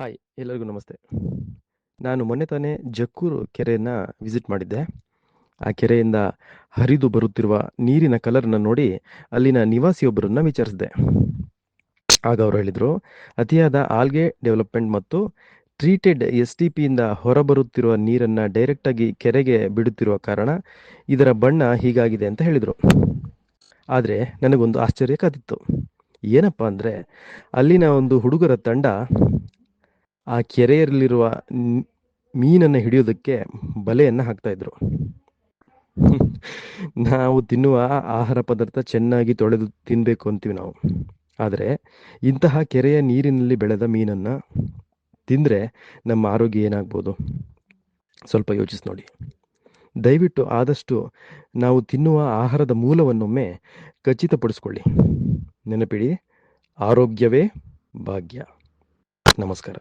Hi, ಎಲ್ಲರಿಗೂ ನಮಸ್ತೆ. ನಾನು ಮೊನ್ನೆ ತಾನೇ ಜಕ್ಕೂರು ಕೆರೆಯನ್ನು ವಿಸಿಟ್ ಮಾಡಿದ್ದೆ. ಆ ಕೆರೆಯಿಂದ ಹರಿದು ಬರುತ್ತಿರುವ ನೀರಿನ ಕಲರ್ನ ನೋಡಿ ಅಲ್ಲಿನ ನಿವಾಸಿಯೊಬ್ಬರನ್ನ ವಿಚಾರಿಸಿದೆ. ಆಗ ಅವರು ಹೇಳಿದರು, ಅತಿಯಾದ ಆಲ್ಗೆ ಡೆವಲಪ್ಮೆಂಟ್ ಮತ್ತು ಟ್ರೀಟೆಡ್ ಎಸ್ ಟಿ ಪಿಯಿಂದ ಹೊರಬರುತ್ತಿರುವ ನೀರನ್ನು ಡೈರೆಕ್ಟಾಗಿ ಕೆರೆಗೆ ಬಿಡುತ್ತಿರುವ ಕಾರಣ ಇದರ ಬಣ್ಣ ಹೀಗಾಗಿದೆ ಅಂತ ಹೇಳಿದರು. ಆದರೆ ನನಗೊಂದು ಆಶ್ಚರ್ಯ ಕಾದಿತ್ತು. ಏನಪ್ಪ ಅಂದರೆ ಅಲ್ಲಿನ ಒಂದು ಹುಡುಗರ ತಂಡ ಆ ಕೆರೆಯಲ್ಲಿರುವ ಮೀನನ್ನು ಹಿಡಿಯೋದಕ್ಕೆ ಬಲೆಯನ್ನು ಹಾಕ್ತಾ ಇದ್ರು. ನಾವು ತಿನ್ನುವ ಆಹಾರ ಪದಾರ್ಥ ಚೆನ್ನಾಗಿ ತೊಳೆದು ತಿನ್ನಬೇಕು ಅಂತೀವಿ ನಾವು. ಆದರೆ ಇಂತಹ ಕೆರೆಯ ನೀರಿನಲ್ಲಿ ಬೆಳೆದ ಮೀನನ್ನು ತಿಂದರೆ ನಮ್ಮ ಆರೋಗ್ಯ ಏನಾಗ್ಬೋದು? ಸ್ವಲ್ಪ ಯೋಚಿಸಿ ನೋಡಿ. ದಯವಿಟ್ಟು ಆದಷ್ಟು ನಾವು ತಿನ್ನುವ ಆಹಾರದ ಮೂಲವನ್ನೊಮ್ಮೆ ಖಚಿತಪಡಿಸ್ಕೊಳ್ಳಿ. ನೆನಪಿಡಿ, ಆರೋಗ್ಯವೇ ಭಾಗ್ಯ. ನಮಸ್ಕಾರ.